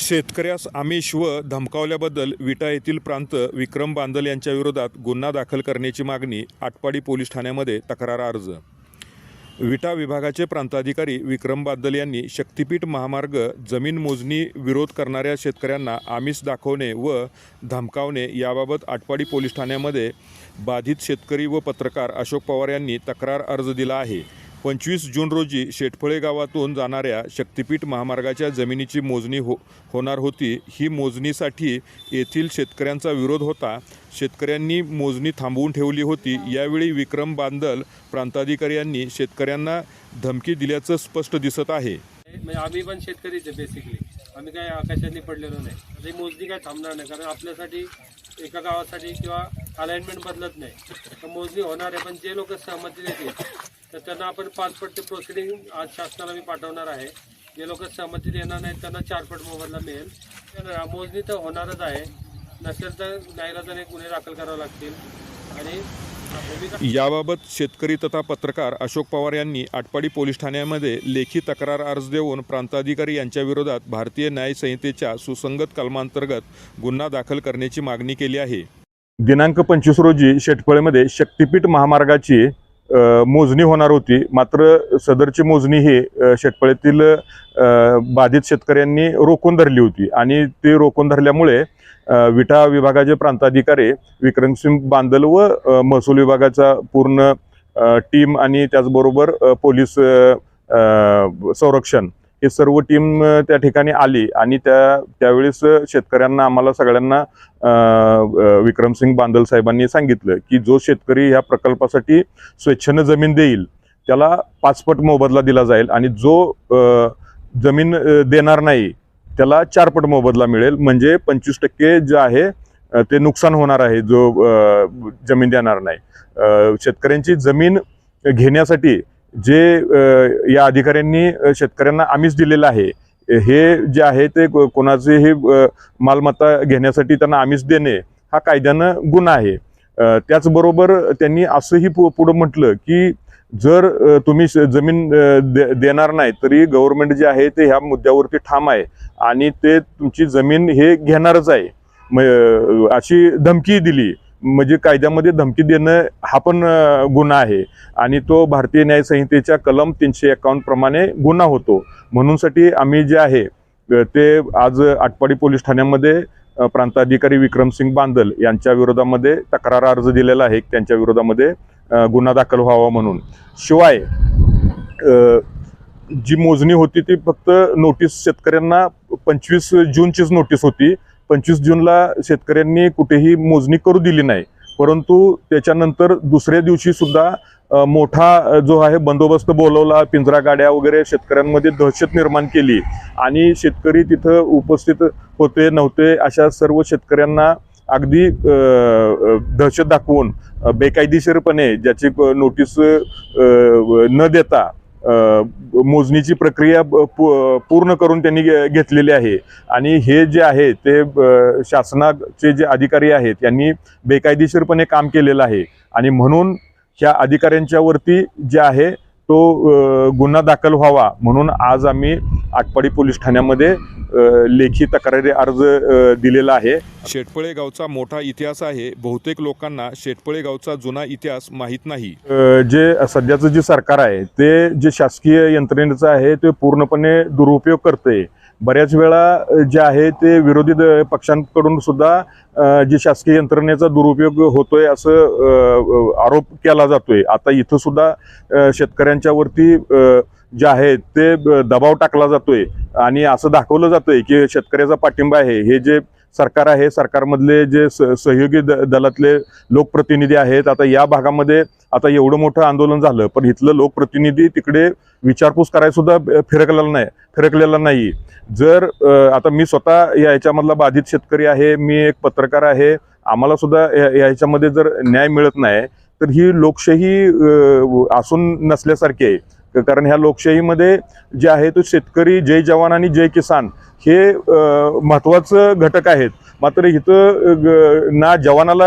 शेतकऱ्यास आमिष व धमकावल्याबद्दल विटा येथील प्रांत विक्रम बांदल यांच्या विरोधात गुन्हा दाखल करण्याची मागणी आटपाडी पोलीस ठाण्यामध्ये तक्रार अर्ज. विटा विभागाचे प्रांताधिकारी विक्रम बादल यांनी शक्तीपीठ महामार्ग जमीन मोजणी विरोध करणाऱ्या शेतकऱ्यांना आमिष दाखवणे व धमकावणे याबाबत आटपाडी पोलीस ठाण्यामध्ये बाधित शेतकरी व पत्रकार अशोक पवार यांनी तक्रार अर्ज दिला आहे. पंचवीस जून रोजी शेटफळे गावातून जाणाऱ्या शक्तिपीठ महामार्गाच्या जमिनीची मोजणी हो होणार होती. ही मोजणीसाठी येथील शेतकऱ्यांचा विरोध होता. शेतकऱ्यांनी मोजणी थांबवून ठेवली होती. यावेळी विक्रम बांदल प्रांताधिकारी यांनी शेतकऱ्यांना धमकी दिल्याचं स्पष्ट दिसत आहे. म्हणजे आम्ही पण शेतकरीच आहे बेसिकली आम्ही काय आकाशाने पडलेलो नाही. ही मोजणी काय थांबणार नाही कारण आपल्यासाठी एका गावासाठी किंवा अलाइनमेंट बदलत नाही. तर मोजणी होणार आहे पण जे लोक सहमती देतील तर त्यांना आपण पाचपट ते प्रोसिडिंग आज शासनाला मी पाठवणार आहे. जे लोक सहमती देणार नाहीत त्यांना चारपट मोबदला मिळेल. तर मोजणी तर होणारच आहे. नसेल तर नाईलाजाने गुन्हे दाखल करावे लागतील. आणि याबाबत शेतकरी तथा पत्रकार अशोक पवार यांनी आटपाडी पोलीस ठाण्यामध्ये लेखी तक्रार अर्ज देऊन प्रांताधिकारी यांच्या विरोधात भारतीय न्याय संहितेच्या सुसंगत कलमांतर्गत गुन्हा दाखल करण्याची मागणी केली आहे. दिनांक पंचवीस रोजी शेटफळेमध्ये शक्तीपीठ महामार्गाची मोजणी होणार होती. मात्र सदरची मोजणी ही अ, बाधित शेतकऱ्यांनी रोखून धरली होती. आणि ते रोखून धरल्यामुळे विटा विभागाचे प्रांताधिकारी विक्रमसिंग बांदल व महसूल विभागाचा पूर्ण टीम आणि त्याचबरोबर पोलीस संरक्षण हे सर्व टीम त्या ठिकाणी आली आणि त्या त्यावेळेस शेतकऱ्यांना आम्हाला सगळ्यांना विक्रमसिंग बांदल साहेबांनी सांगितलं की जो शेतकरी ह्या प्रकल्पासाठी स्वेच्छेनं जमीन देईल त्याला पाचपट मोबदला दिला जाईल आणि जो जमीन देणार नाही त्याला चारपट मोबदला मिळेल. म्हणजे पंचवीस टक्के जे आहे ते नुकसान होणार आहे जो जमीन देणार नाही. शेतकऱ्यांची जमीन घेण्यासाठी जे या अधिकाऱ्यांनी शेतकऱ्यांना आमिष दिलेलं आहे हे जे आहे ते कोणाचेही मालमत्ता घेण्यासाठी त्यांना आमिष देणे हा कायद्यानं गुन्हा आहे. त्याचबरोबर त्यांनी असंही पु- पुढं म्हटलं की जर तुम्ही श- जमीन दे- देणार नाही तरी गव्हर्नमेंट जे आहे ते ह्या मुद्द्यावरती ठाम आहे आणि ते तुमची जमीन हे घेणारच आहे. म- अशी धमकी दिली. म्हणजे कायद्यामध्ये धमकी देणं हा पण गुन्हा आहे. आणि तो भारतीय न्याय संहितेच्या कलम तीनशे एकावन्न प्रमाणे गुन्हा होतो. म्हणूनसाठी आम्ही जे आहे ते आज आटपाडी पोलीस ठाण्यामध्ये प्रांताधिकारी विक्रमसिंग बांदल यांच्या विरोधामध्ये तक्रार अर्ज दिलेला आहे. त्यांच्या विरोधामध्ये गुन्हा दाखल व्हावा म्हणून. शिवाय जी मोजणी होती ती फक्त नोटीस शेतकऱ्यांना पंचवीस जूनचीच नोटीस होती. पंचवीस जूनला शेतकऱ्यांनी कुठेही मोजणी करू दिली नाही. परंतु त्याच्यानंतर दुसऱ्या दिवशी सुद्धा मोठा जो आहे बंदोबस्त बोलवला पिंजरा गाड्या वगैरे शेतकऱ्यांमध्ये दहशत निर्माण केली आणि शेतकरी तिथं उपस्थित होते नव्हते अशा सर्व शेतकऱ्यांना अगदी दहशत दाखवून बेकायदेशीरपणे ज्याची नोटीस न देता मोजणीची प्रक्रिया पूर्ण करून त्यांनी घे- घेतलेली आहे. आणि हे जे आहे ते शासनाचे जे अधिकारी आहेत यांनी बेकायदेशीरपणे काम केलेलं आहे. आणि म्हणून ह्या अधिकाऱ्यांच्यावरती जे आहे तो गुन्हा दाखल व्हावा. म्हणून आज आम्ही आटपाडी पोलीस ठाण्यामध्ये लेखी तक्रारी अर्ज दिलेला आहे. शेटपळे गावचा मोठा इतिहास आहे. बहुतेक लोकांना शेटपळे गावचा जुना इतिहास माहीत नाही. जे सध्याचं जे सरकार आहे ते जे शासकीय यंत्रणेचं आहे ते पूर्णपणे दुरुपयोग करते बऱ्याच वेळा जे आहे ते विरोधी पक्षांकडून सुद्धा जे शासकीय यंत्रणेचा दुरुपयोग होतोय असं आरोप केला जातोय. आता इथं सुद्धा अ, शेतकऱ्यांच्या वरती अ, जे आहे ते दबाव टाकला जातोय. आणि असं दाखवलं जातंय की शेतकऱ्याचा पाठिंबा आहे. हे जे सरकार आहे सरकारमधले जे सहयोगी द- दलातले लोकप्रतिनिधी आहेत आता या भागामध्ये आता एवढं मोठं आंदोलन झालं पण इथलं लोकप्रतिनिधी तिकडे विचारपूस करायला सुद्धा फिरकलेला नाही फिरकलेला नाही. जर आता मी स्वतः या याच्यामधला बाधित शेतकरी आहे मी एक पत्रकार आहे आम्हाला सुद्धा या- या ह्याच्यामध्ये जर न्याय मिळत नाही तर ही लोकशाही असून नसल्यासारखी आहे. कारण ह्या लोकशाहीमध्ये जे आहे तो शेतकरी जय जवान आणि जय किसान हे महत्त्वाचं घटक आहेत. मात्र इथं ग- ना जवानाला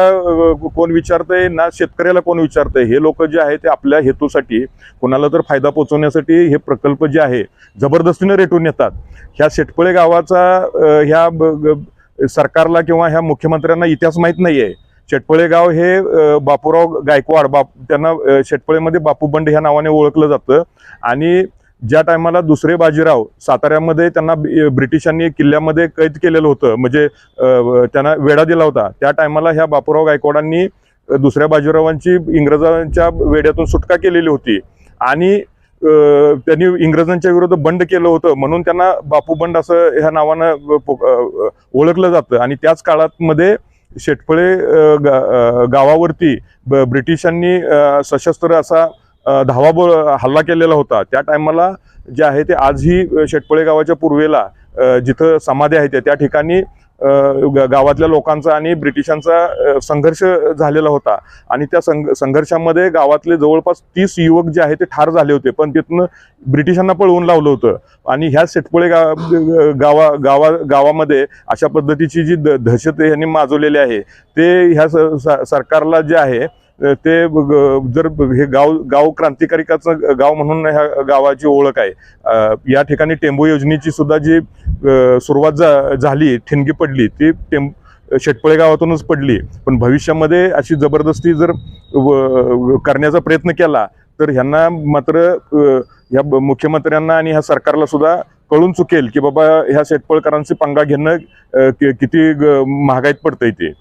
कोण विचारतंय ना शेतकऱ्याला कोण विचारतंय हे लोक जे आहे ते आपल्या हेतूसाठी कोणाला तर फायदा पोचवण्यासाठी हे प्रकल्प जे आहे जबरदस्तीने रेटून येतात ह्या शेटपळे गावाचा ह्या ब- ग- सरकारला किंवा ह्या मुख्यमंत्र्यांना इतिहास माहीत नाही आहे शेटपळे गाव हे बापूराव गायकवाड बाप त्यांना शेटपळेमध्ये बापू बंड ह्या नावाने ओळखलं जातं. आणि ज्या टायमाला दुसरे बाजीराव साताऱ्यामध्ये त्यांना ब्रिटिशांनी किल्ल्यामध्ये कैद केलेलं होतं म्हणजे त्यांना वेढा दिला होता त्या टायमाला ह्या बापूराव गायकवाडांनी दुसऱ्या बाजीरावांची इंग्रजांच्या वेड्यातून सुटका केलेली होती. आणि त्यांनी इंग्रजांच्या विरुद्ध बंड केलं होतं म्हणून त्यांना बापू बंड असं ह्या नावानं ओळखलं जातं. आणि त्याच काळात मध्ये शेटफळे गा- गावावरती ब- ब्रिटिशांनी सशस्त्र असा अ, धावा हल्ला केलेला होता. त्या टायमाला जे आहे ते आजही शेटपळे गावाच्या पूर्वेला जिथं समाधी आहे त्या ठिकाणी गावातल्या लोकांचा आणि ब्रिटिशांचा संघर्ष झालेला होता. आणि त्या संघ संघर्षामध्ये गावातले जवळपास तीस युवक जे आहे ते ठार झाले होते. पण तिथनं ब्रिटिशांना पळवून लावलं होतं. आणि ह्या सेटपुळे गा गावा गावा गावामध्ये अशा पद्धतीची जी द- दहशत यांनी माजवलेली आहे ते ह्या स- स- सरकारला जे आहे ते जर हे गाव गाव क्रांतिकारिकाचं गाव म्हणून ह्या गावाची ओळख आहे. या ठिकाणी टेंबू योजनेची सुद्धा जी सुरुवात झाली ठिणगी पडली ती टेंब शेटपळे गावातूनच पडली. पण भविष्यामध्ये अशी जबरदस्ती जर करण्याचा प्रयत्न केला तर ह्यांना मात्र ह्या मुख्यमंत्र्यांना आणि ह्या सरकारला सुद्धा कळून चुकेल की बाबा ह्या शेटपळकरांची पंगा घेणं किती महागाईत पडतंय ते.